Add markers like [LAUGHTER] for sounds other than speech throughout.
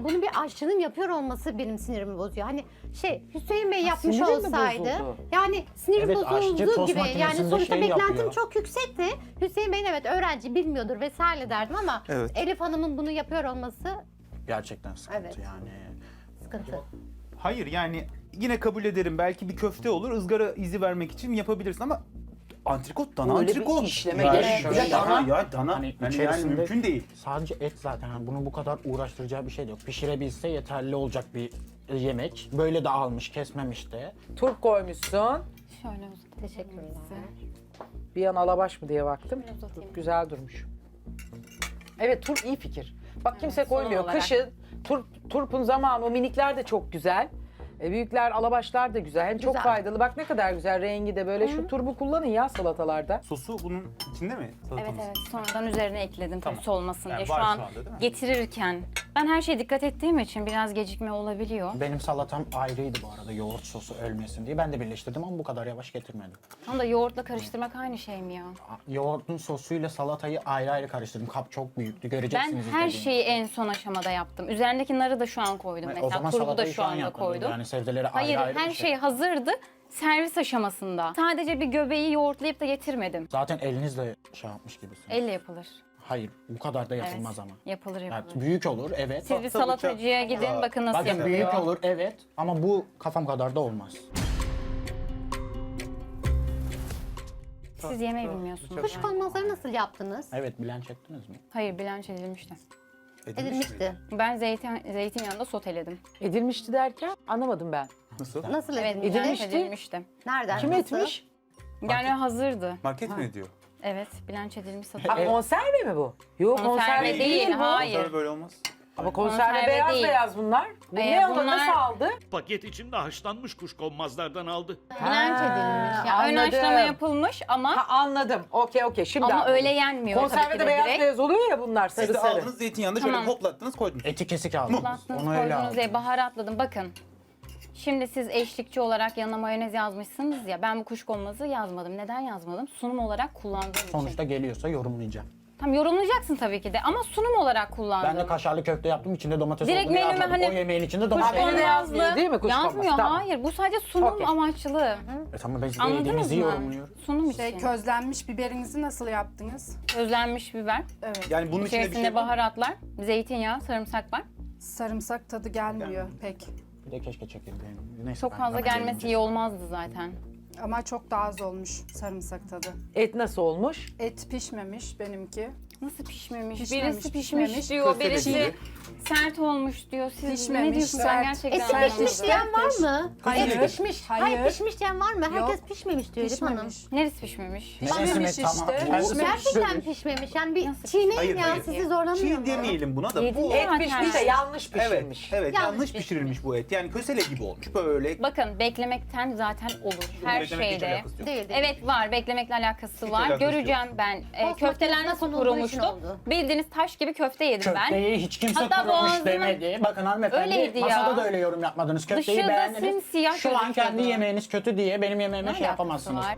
Bunu bir aşçının yapıyor olması benim sinirimi bozuyor. Hani şey Hüseyin Bey yapmış sinirin mi olsaydı bozuldu? yani sinirim Evet, aşçı tost gibi. Yani makinesinde sonuçta şey beklentim yapıyor. çok yüksekti. Hüseyin Bey'in evet öğrenci bilmiyordur vesaire derdim ama Evet. Elif Hanım'ın bunu yapıyor olması Gerçekten sıkıntı Evet. yani. sıkıntı. Hayır yani yine kabul ederim belki bir köfte olur ızgara izi vermek için yapabilirsin ama antrikot dana Öyle bir antrikot. işleme Yani gerek yok. şöyle dana ya dana hani yani içerisinde- mümkün değil. Sadece et zaten. Yani bunu bu kadar uğraştıracağı bir şey de yok. Pişirebilse yeterli olacak bir yemek. Böyle de almış, kesmemiş de. Turp koymuşsun. Şöyle uzatayım. Teşekkürler. Bir an alabaş mı diye baktım. uzatayım. Turp güzel durmuş. Evet turp iyi fikir. Bak kimse koymuyor. olarak. Kışın turp, turpun zamanı o minikler de çok güzel. E, büyükler alabaşlar da güzel. Hem çok Güzel. faydalı. Bak ne kadar güzel rengi de böyle. Şu turbu kullanın ya salatalarda. Sosu bunun içinde mi? Evet Salatamız? evet sonradan üzerine ekledim Tamam. tabii soğumasın Yani diye. Şu var an şu anda, değil mi? getirirken ben her şeye dikkat ettiğim için biraz gecikme olabiliyor. Benim salatam ayrıydı bu arada yoğurt sosu ölmesin diye. Ben de birleştirdim ama bu kadar yavaş getirmedim. Tam da yoğurtla karıştırmak aynı şey mi ya? Yoğurtun sosuyla salatayı ayrı ayrı karıştırdım. Kap çok büyüktü. Ben Göreceksiniz her izlediğinizde. şeyi en son aşamada yaptım. Üzerindeki narı da şu an koydum o mesela. zaman Turbu da salatayı şu şu an anda koydum. Yani sebzeleri Hayır ayrı ayrı her bir şey hazırdı. Servis aşamasında. Sadece bir göbeği yoğurtlayıp da getirmedim. Zaten elinizle şey yapmış gibisin. Elle yapılır. Hayır bu kadar da Evet. yapılmaz ama. Yapılır Yani yapılır. büyük olur evet. Siz bir salatacıya gidin bakın nasıl Bakın yapılıyor. büyük olur evet ama bu kafam kadar da olmaz. Siz yemeği bilmiyorsunuz. Kuş konmazları nasıl yaptınız? Evet bilanç ettiniz mi? Hayır bilanç edilmişti. Edilmişti. Ben zeytin, zeytinyağında soteledim. Edilmişti derken anlamadım ben. Nasıl? Nasıl Evet edilmişti? bilanç Edilmişti. edilmişti. Nereden? Kim nasıl? etmiş? Yani hazırdı. Market mi ediyor? Evet bilanç edilmiş Ha, satılıyor. konserve mi bu? Yok konserve, Konserve değil, bu. hayır. Böyle böyle olmaz. Ama konserve, Konserve beyaz değil. beyaz bunlar. Bu Ee, ne oldu? bunlar- Nasıl aldı? Paket içinde haşlanmış kuşkonmazlardan aldı. Bilanç edilmiş. Yani ön anladım. haşlama yapılmış ama Ha anladım. Okey okey şimdi ama anladım. öyle yenmiyor tabii ki Konservede de beyaz direkt. beyaz oluyor ya bunlar sarı Siz de sarı. aldınız zeytinyağında şöyle Tamam. hoplattınız koydunuz. Eti kesik aldınız. Baktınız Onu öyle koydunuz aldım. diye baharatladım. Bakın. Şimdi siz eşlikçi olarak yanına mayonez yazmışsınız ya. Ben bu kuşkonmazı yazmadım. Neden yazmadım? Sunum olarak kullandığım Sonuçta için. geliyorsa yorumlayacağım. Tam yorumlayacaksın tabii ki de ama sunum olarak kullandım. Ben de kaşarlı köfte yaptım içinde domates Direkt olduğunu menüme yazmadım. hani O yemeğin içinde domates. Kuşkonmaz- Kuşkonmazlı yazmıyor değil mi kuşkonmaz? Yazmıyor Tamam. hayır. Bu sadece sunum Okey. amaçlı. E tamam biz de Anladınız yediğimizi mı? yorumluyoruz. Sunum Şey, için. közlenmiş biberinizi nasıl yaptınız? Közlenmiş biber. Evet. Yani bunun içinde bir İçerisinde şey var. mı? baharatlar, zeytinyağı, sarımsak var. Sarımsak tadı gelmiyor pek. Bir de keşke çekirdeğim. Neyse, Çok ben- fazla ben gelmesi iyi olmazdı zaten. Ama çok daha az olmuş sarımsak tadı. Et nasıl olmuş? Et pişmemiş benimki. Nasıl pişmemiş? Pişmemiş, birisi pişmiş pişmemiş. diyor, Köfte de birisi değil. Sert olmuş diyor. Siz Pişmemiş, ne diyorsunuz? sert. Ben gerçekten Eti Hayır. pişmiş diyen var mı? Hayır. Et pişmiş. Hayır. Hayır. pişmiş diyen var mı? Herkes Yok. pişmemiş diyor Elif Hanım. Pişmemiş. Neresi pişmemiş? Pişmemiş işte. Gerçekten pişmemiş. pişmemiş. Yani bir Nasıl? çiğneyin Hayır, ya hayır. sizi zorlamıyor Çiğ mu? demeyelim buna da. Bu. Et pişmiş de yanlış Evet, pişirmiş. evet Yanlış yanlış pişmiş. pişirilmiş bu et. Yani kösele gibi olmuş böyle. Bakın beklemekten zaten olur. Her beklemekle hiç şeyde. alakası yok. Değil değil. Evet var beklemekle alakası var. alakası. Göreceğim ben. E, köfteler nasıl için kurumuştu? oldu. Bildiğiniz taş gibi köfte yedim ben. Köfteyi hiç kimse Hatta kurumuş boğazıma- demedi. Bakın hanımefendi Öyleydi ya. masada da öyle yorum yapmadınız. Köfteyi Dışı da beğendiniz. simsiyah Şu an kendi gözüküyordu. yemeğiniz kötü diye benim yemeğime Ne şey yapamazsınız. var?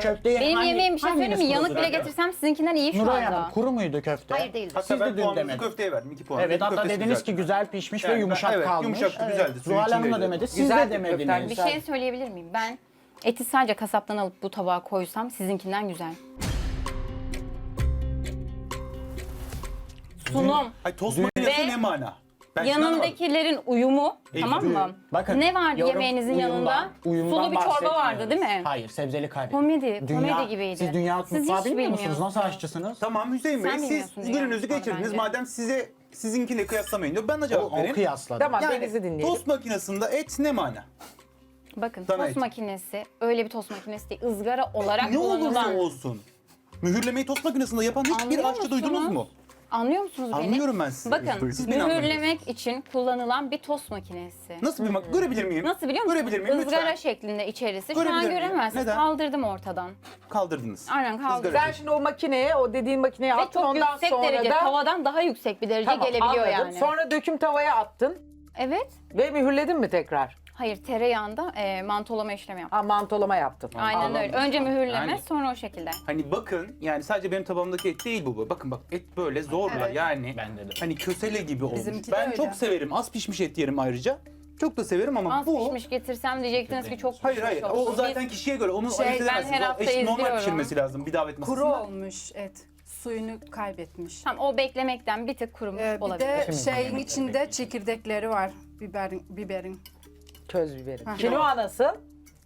Köfteyi Benim hangi- yemeğim bir şey söyleyeyim mi? hanginiz Yanık bile getirsem sizinkinden iyi şu Nuray anda. Hanım kuru muydu köfte? Hayır değildi. Hatta Siz de ben dün demediniz. köfteye verdim. 2 puan. Evet Dedim, hatta köftesi dediniz ki güzel pişmiş ve Yani ben- yumuşak evet, kalmış. yumuşaktı, güzeldi. Suyun Zuhal Hanım da içindeydi. demedi. Siz de köften, demediniz. Bir şey söyleyebilir miyim? Ben eti sadece kasaptan alıp bu tabağa koysam sizinkinden güzel. Sunum, Ay tost makinesi Ve ne mana? Ben şunu anlamadım. yanındakilerin uyumu E, tamam mı? Bakın, ne vardı yorum- yemeğinizin uyumdan- yanında? uyumdan Sulu bir çorba bahsetmiyoruz. vardı değil mi? Hayır sebzeli kare. Komedi, Dünya- komedi gibiydi. Siz dünya Siz mutfağı hiç bilmiyor musunuz? bilmiyorsunuz. Nasıl aşçısınız? Tamam Hüseyin Bey Sen siz bilmiyorsun dünya gününüzü geçirdiniz. bence. Madem size sizinkiyle kıyaslamayın diyor. Ben de O, cevap o vereyim. kıyasladı. Tamam Yani Deniz'i dinleyelim. tost makinesinde et ne mana? Bakın Dana tost eti. makinesi öyle bir tost makinesi değil. ızgara olarak Ne olursa kullanılan. olsun. Mühürlemeyi tost makinesinde yapan hiçbir Anlıyor aşçı musunuz? duydunuz mu? Anlıyor musunuz beni? Anlıyorum ben sizi. Bakın Siz beni anlamıyorsunuz. mühürlemek için kullanılan bir tost makinesi. Nasıl bir mak- görebilir miyim? Nasıl biliyor musunuz? Görebilir miyim Izgara lütfen? şeklinde içerisi. Şu Görebilir an miyim? göremezsiniz. Neden? Kaldırdım ortadan. Kaldırdınız. Aynen kaldırdım. Sen şimdi o makineye, o dediğin makineye Ve attın çok ondan yüksek sonra derece, da... tavadan daha yüksek bir derece Tamam, gelebiliyor anladım. yani. Sonra döküm tavaya attın Evet. ve mühürledin mi tekrar? Hayır tereyağında e, mantolama işlemi yaptım. Ha mantolama yaptın. Aynen Anladım. öyle. Önce mühürleme Yani- sonra o şekilde. Hani bakın yani sadece benim tabağımdaki et değil bu. Bakın bak et böyle zorla Evet. yani. Bende de. Hani kösele gibi olmuş. Bizimki de Ben öyle. çok severim. Az pişmiş et yerim ayrıca. Çok da severim ama Az bu... pişmiş getirsem diyecektiniz ki çok Hayır pişmiş hayır. O olsun. zaten Biz- kişiye göre. Onu Şey, ayırt ben edemezsiniz. her O hafta eşit normal izliyorum. pişirmesi lazım bir davet masasında. Kuru olmuş et. Suyunu kaybetmiş. Tam o beklemekten bir tık kurumuş Ee, bir olabilir. de şeyin içinde çekirdekleri var. Biberin, biberin. Köz biberi. Hı. Kinoa nasıl?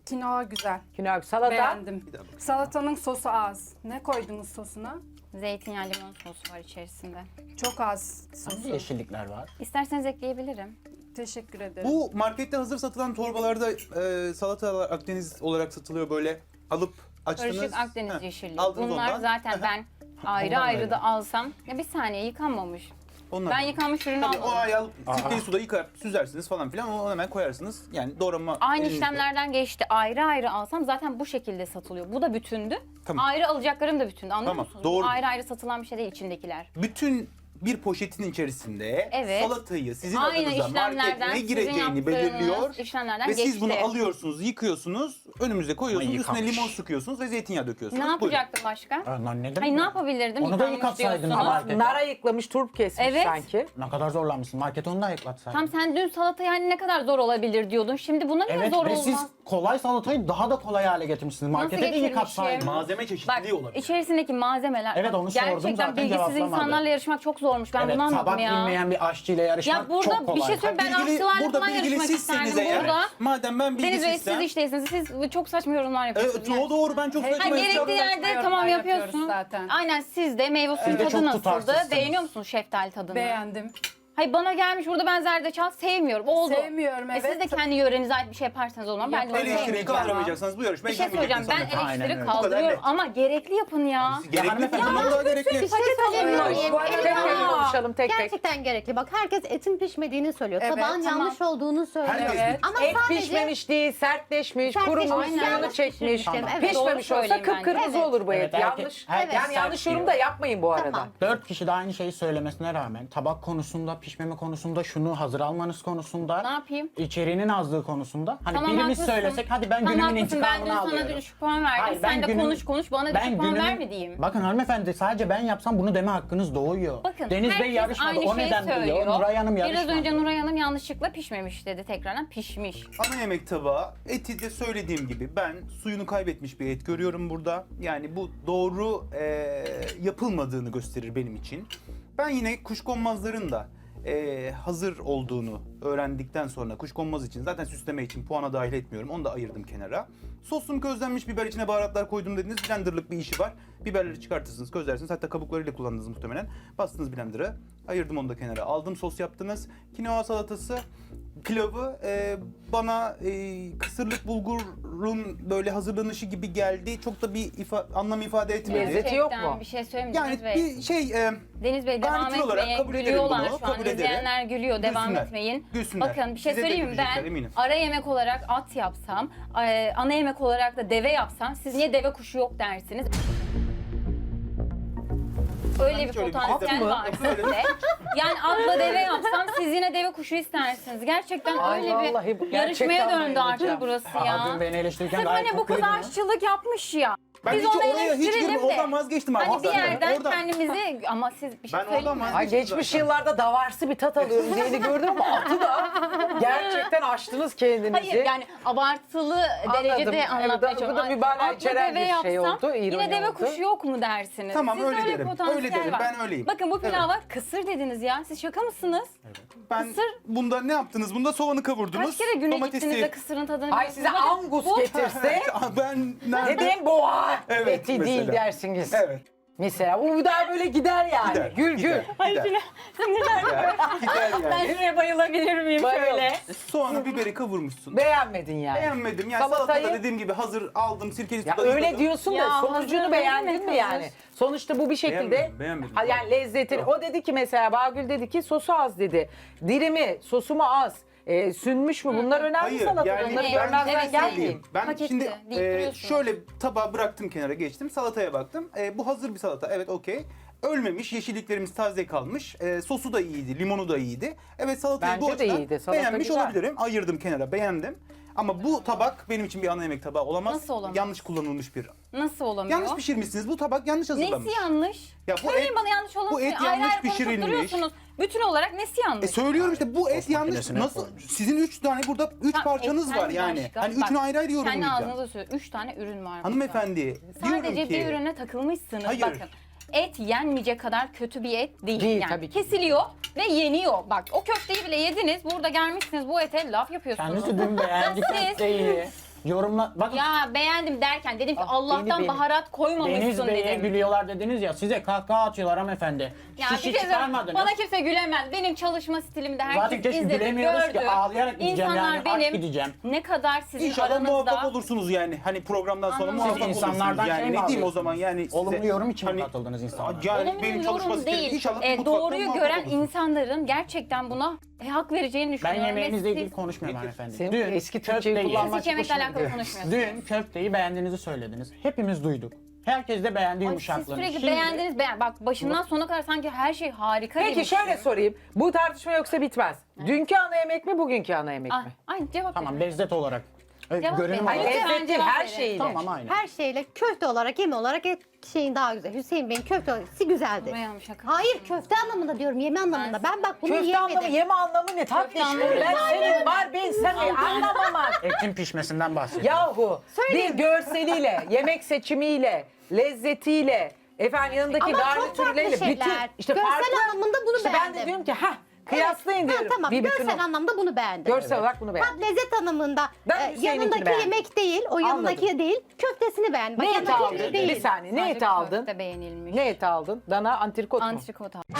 Kinoa güzel. Kinoa salata. Beğendim. Salatanın sosu az. Ne koydunuz sosuna? Zeytinyağı limon sosu var içerisinde. Çok az Hangi sosu. yeşillikler var? İsterseniz ekleyebilirim. Teşekkür ederim. Bu markette hazır satılan torbalarda e, salata Akdeniz olarak satılıyor böyle alıp açtınız. Karışık Akdeniz Heh, yeşilliği. aldınız Bunlar ondan. zaten ben [LAUGHS] ayrı Ondan ayrı da alsam. Ya bir saniye yıkanmamış. Onlar. Ben yıkanmış ürünü Tabii o almadım. ay alıp sirkeli suda yıkar, süzersiniz falan filan onu hemen koyarsınız. Yani doğrama Aynı elinizde. işlemlerden geçti. Ayrı ayrı alsam zaten bu şekilde satılıyor. Bu da bütündü. Tamam. Ayrı alacaklarım da bütündü. Anlıyor Tamam, musunuz? doğru. Bu ayrı ayrı satılan bir şey değil içindekiler. Bütün bir poşetin içerisinde Evet. salatayı sizin Aynı adınıza market işlemlerden ne sizin gireceğini yaptığınız belirliyor. işlemlerden Ve geçti. siz bunu alıyorsunuz, yıkıyorsunuz, önümüze koyuyorsunuz, Ama üstüne yıkamış. limon sıkıyorsunuz ve zeytinyağı döküyorsunuz. Ne Buyurun. yapacaktım başka? Lan neden? Hayır ne yapabilirdim? Onu da Yıkanmış ama. Ama Markete. nara yıklamış, turp kesmiş Evet. sanki. Ne kadar zorlanmışsın. Markete onu da ayıklatsaydın. Tam sen dün salata yani ne kadar zor olabilir diyordun. Şimdi buna niye Evet zor ve olmaz? siz kolay salatayı daha da kolay hale getirmişsiniz. Markete de getirmişim? yıkatsaydınız. Malzeme Bak çeşitliliği olabilir. içerisindeki malzemeler. Evet, bak, onu sordum, Gerçekten zaten bilgisiz cevaplamadı. insanlarla yarışmak çok zormuş. Ben evet, bunu anladım tabak ya. bilmeyen bir aşçıyla yarışmak Ya burada çok kolay. bir şey söyleyeyim ben Bilgili- aşçılarla burada falan yarışmak isterdim. eğer, Burada madem ben Deniz Bey bilgisizsem, siz iştesiniz. Siz çok saçma yorumlar yapıyorsunuz. Evet, o doğru ben çok Hayır, saçma Ha, Saçma gerektiği yorumlar yerde tamam yapıyorsun. zaten. Aynen siz de meyve suyu Evet, tadı çok nasıldı? tutarsızsınız. Beğeniyor musunuz şeftali tadını? Beğendim. Hayır bana gelmiş burada ben zerdeçal sevmiyorum. Oldu. Sevmiyorum E evet. siz de kendi yörenize ait bir şey yaparsanız o zaman ben de onu Eleştiriyi bu Bir yarışmayı şey söyleyeceğim ben. Aynen eleştiri öyle. Bu kadar kaldırıyorum net. ama gerekli yapın ya. Gerekli hanımefendi, kadın daha gerekli. Bir şey söyleyeyim mi? Tek tek Aa, konuşalım tek tek. Gerçekten gerekli. Bak herkes etin pişmediğini söylüyor. Evet, Tabağın tamam. yanlış olduğunu söylüyor. Herkes Evet. Ama Et sadece pişmemiş değil, sertleşmiş, Sertleşmiş, kurumuş, aynen. suyunu Yanlış çekmiş. Pişmemiş olsa söyleyeyim bence. kıpkırmızı Evet. olur bu et. Evet, herkes- yanlış. herkes yani sert yanlış diyor. yorum da yapmayın bu arada. Tamam. Dört kişi de aynı şeyi söylemesine rağmen tabak konusunda, pişmeme konusunda, şunu hazır almanız konusunda, Ne yapayım? içeriğinin azlığı konusunda. Hani Tamam, birimiz haklısın. söylesek hadi ben Tamam, günümün haklısın. Ben intikamını dün sana alıyorum. düşük puan verdim. Hayır, Sen ben de günüm- konuş konuş bana düşük puan verme diyeyim. Bakın hanımefendi sadece ben yapsam bunu deme hakkınız doğuyor. Bakın Deniz Bey herkes yarışmadı aynı o şeyi neden söylüyor. biliyor. Nuray Hanım yarışmadı. Biraz önce Nuray Hanım yanlışlıkla pişmemiş dedi tekrardan. Pişmiş. Ana yemek tabağı eti de söylediğim gibi ben suyunu kaybetmiş bir et görüyorum burada. Yani bu doğru eee, yapılmadığını gösterir benim için. Ben yine kuşkonmazların da eee, hazır olduğunu öğrendikten sonra kuşkonmaz için zaten süsleme için puana dahil etmiyorum. Onu da ayırdım kenara. Sosum közlenmiş biber içine baharatlar koydum dediniz. Blenderlık bir işi var. Biberleri çıkartırsınız, közlersiniz. Hatta kabuklarıyla kullandınız muhtemelen. Bastınız blender'a. Ayırdım onu da kenara. Aldım sos yaptınız. Kinoa salatası pilavı e, bana e, kısırlık bulgurun böyle hazırlanışı gibi geldi. Çok da bir ifa, anlam ifade etmedi. Lezzeti yok mu? Bir şey söyleyeyim Yani Deniz Bey? bir şey e, Deniz Bey devam garnitür olarak etmeyin. kabul ederim Gülüyorlar bunu, şu an. kabul ederim. İzleyenler gülüyor. Devam Gülsünler, etmeyin. gülsünler. Bakın bir şey Size de söyleyeyim mi? gülecekler, Ben eminim. ara yemek olarak at yapsam, e, ana yemek olarak da deve yapsam siz niye deve kuşu yok dersiniz? Öyle bir şey potansiyel demedim. var sizde. Yani atla deve yapsam siz yine deve kuşu istersiniz. Gerçekten Ay öyle vallahi bu bir yarışmaya gerçekten döndü artık burası Aa, ya. dün beni eleştirirken Sırf gayet hani bu kız aşçılık yapmış ya. Ben Biz hiç onu oraya hiç eleştirelim girme, de. oradan vazgeçtim Hani bir yerden Oradan- kendimizi ama siz bir şey Ben söyleyeyim mi? vazgeçtim. Ay geçmiş zaten. yıllarda davarsı bir tat alıyorum diyeni [LAUGHS] gördüm ama atı da gerçekten açtınız kendinizi. Hayır yani abartılı Anladım. derecede Evet, anlatmaya bu da çalışıyorum. mübalağa Atla içeren deve bir şey yapsam, oldu, ironi Yine deve oldu. kuşu yok mu dersiniz? Tamam, Sizde öyle öyle bir derim. potansiyel Öyle derim, ben öyleyim. Bakın bu pilava kısır dediniz ya. Siz şaka mısınız? Ben Kısır- bunda ne yaptınız? Bunda soğanı kavurdunuz. Kaç kere güne domatesi- gittiniz de kısırın tadını Ay size biliyorsunuz? Angus bu- getirse Aa, [LAUGHS] ben ne nerede? diyeyim boğa Evet, eti değil mesela. dersiniz. Evet. Mesela bu daha böyle gider yani. Gider, gül gider, gül. Gider. Sinirler. Gider, gider Ben yani. şuraya bayılabilir miyim Bayıl. şöyle? Soğanı biberi kavurmuşsun. Beğenmedin yani. Beğenmedim. Yani Salatayı- salatada dediğim gibi hazır aldım sirkeli Ya suda öyle yıkadım. diyorsun da Ya sonucunu hazır beğendin mi yani? Sonuçta bu bir şekilde Beğenmedim, beğenmedim. Ha, yani lezzetini o dedi ki mesela Bağgül dedi ki sosu az dedi. Dirimi, sosu mu az? E, sünmüş mü? Bunlar önemli Hayır salatada. yani Onları Evet, görmezden evet, gelmeyin. Ben Paketli şimdi deyip e, şöyle tabağı bıraktım kenara geçtim. Salataya baktım. E, bu hazır bir salata. Evet okey. Ölmemiş, yeşilliklerimiz taze kalmış. Ee, sosu da iyiydi, limonu da iyiydi. Evet salatayı bu Bence de açıdan iyiydi, salata beğenmiş güzel. olabilirim. Ayırdım kenara, beğendim. Ama bu tabak benim için bir ana yemek tabağı olamaz. Nasıl olamaz? Yanlış kullanılmış bir. Nasıl olamıyor? Yanlış pişirmişsiniz. Bu tabak yanlış hazırlanmış. Nesi yanlış? Ya bu Söyleyin et- bana yanlış olan bu et ayrı yanlış ayrı konuşup pişirilmiş. duruyorsunuz. Bütün olarak nesi yanlış? E söylüyorum işte bu et yanlış. makinesine Nasıl? koymuş. Sizin üç tane burada üç Tam parçanız etten var yani. başka- Hani Bak, üçünü ayrı ayrı Kendi yorumlayacağım. ağzınıza söyle. Üç tane ürün var burada. Hanımefendi diyorum Sadece ki. bir ürüne takılmışsınız. Hayır. Bakın et yenmeyecek kadar kötü bir et değil. Değil, yani. tabii ki. Kesiliyor ve yeniyor. Bak o köfteyi bile yediniz. Burada gelmişsiniz bu ete laf yapıyorsunuz. Kendisi dün beğendi Siz- köfteyi. Yorumla... Bakın Ya beğendim derken dedim ki Ah, Allah'tan beni, beni. baharat Deniz koymamışsın Bey'e dedim. gülüyorlar dediniz ya size kahkaha atıyorlar hanımefendi. Ya Şişi bir şey söyleyeyim, çıkarmadınız. Bana kimse gülemez. Benim çalışma stilimde herkes Zaten keşke izledi, gülemiyoruz ki, gördü. ağlayarak gideceğim İnsanlar yani, aç benim gideceğim. ne kadar sizin muvaffak aranızda... olursunuz yani. Hani programdan sonra Anlamadım. muvaffak Siz olursunuz insanlardan yani. şey mi ne diyeyim o alıyorsunuz? zaman yani size. Olumlu yorum için mi Hani- katıldınız insanlara? Yani Olumlu benim çalışma yorum stilim değil. inşallah E, mutfakta doğruyu muvaffak gören olursunuz. insanların gerçekten buna e, hak vereceğini Ben düşünüyorum. ve yemeğinizle ilgili siz- konuşmuyorum hanımefendi. Senin Dün eski Türkçeyi kullanmak Siz hiç yemekle hoşuma alakalı konuşmuyorsunuz. Dün köfteyi beğendiğinizi söylediniz. Hepimiz duyduk. Herkes de beğendi Ay, siz yumuşaklığını. sürekli Şimdi- beğendiniz. Beğen Bak başından sona kadar sanki her şey harika Peki demiş. şöyle sorayım. Bu tartışma yoksa bitmez. Dünkü ana yemek mi bugünkü ana yemek Ah, mi? Aynı cevap Tamam lezzet olarak. E, Cevap verin. Ay. Lütfen cevap her verin. şeyiyle. Tamam aynı. Her şeyle köfte olarak, yeme olarak et şeyin daha güzel. Hüseyin Bey'in köfte olarak güzeldi. Şaka? Hayır köfte anlamında diyorum, yeme anlamında. Ben bak bunu Köfte yemedim. anlamı, yeme anlamı ne? Anlamı Ben senin var ben seni anlamamak. Etin pişmesinden bahsediyorum. Yahu bir görseliyle, yemek seçimiyle, lezzetiyle, efendim yanındaki Ama çok garnitürleriyle farklı şeyler. Görsel anlamında bunu işte Ben de beğendim. diyorum ki ha kıyaslayın Evet, diyorum. ha, tamam Bir bütün görsel o. anlamda bunu beğendim. Görsel olarak bunu beğendim. Tat lezzet anlamında Ben e, Hüseyin'inkini yanındaki beğendim. yemek değil, o yanındaki değil, köftesini beğendim. Bak Ne eti yanındaki aldın? Bir saniye ne Sadece eti aldın? köfte beğenilmiş. Ne eti aldın? Dana antrikot mu? Antrikot aldım.